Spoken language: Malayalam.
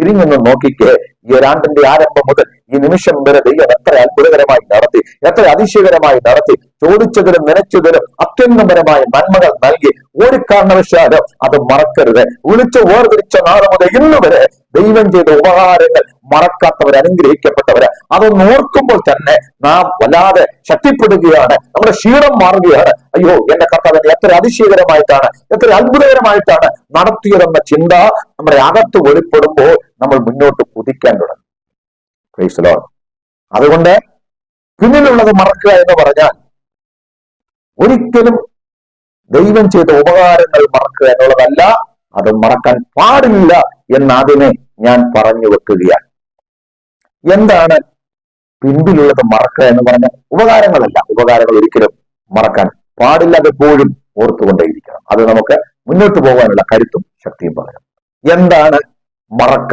തിരിഞ്ഞൊന്ന് നോക്കിക്കേ ഈ ഒരാണ്ടിന്റെ ആരംഭം മുതൽ ഈ നിമിഷം വരെ ദൈവം എത്ര അത്ഭുതകരമായി നടത്തി എത്ര അതിശയകരമായി നടത്തി ചോദിച്ചതിലും നനച്ചതിലും അത്യന്തപരമായ നന്മകൾ നൽകി. ഒരു കാരണവശാലും അത് മറക്കരുത്. വിളിച്ച് വേർതിരിച്ച നാളെ മുതൽ ഇന്ന് വരെ ദൈവം ചെയ്ത ഉപകാരങ്ങൾ മറക്കാത്തവർ അനുഗ്രഹിക്കപ്പെട്ടവര്. അതൊന്ന് ഓർക്കുമ്പോൾ തന്നെ നാം വല്ലാതെ ശക്തിപ്പെടുകയാണ്. നമ്മുടെ ക്ഷീണം മാറുകയാണ്. അയ്യോ എന്റെ കർത്താവിനെ എത്ര അതിശയകരമായിട്ടാണ് എത്ര അത്ഭുതകരമായിട്ടാണ് നടത്തിയതെന്ന ചിന്ത നമ്മുടെ അകത്ത് വെളിപ്പെടുമ്പോൾ നമ്മൾ മുന്നോട്ട് കുതിക്കാൻ തുടങ്ങും. അതുകൊണ്ട് പിന്നിലുള്ളത് മറക്കുക എന്ന് പറഞ്ഞാൽ ഒരിക്കലും ദൈവം ചെയ്ത ഉപകാരങ്ങൾ മറക്കുക എന്നുള്ളതല്ല അത് മറക്കാൻ പാടില്ല എന്നതിനെ ഞാൻ പറഞ്ഞു വെക്കുകയാണ് എന്താണ് പിൻപിലുള്ളത് മറക്കുക എന്ന് പറഞ്ഞ ഉപകാരങ്ങളല്ല. ഉപകാരങ്ങൾ ഒരിക്കലും മറക്കാൻ പാടില്ല അത് എപ്പോഴും ഓർത്തുകൊണ്ടേയിരിക്കണം. അത് നമുക്ക് മുന്നോട്ട് പോകാനുള്ള കരുത്തും ശക്തിയും പകരും. എന്താണ് മറക്ക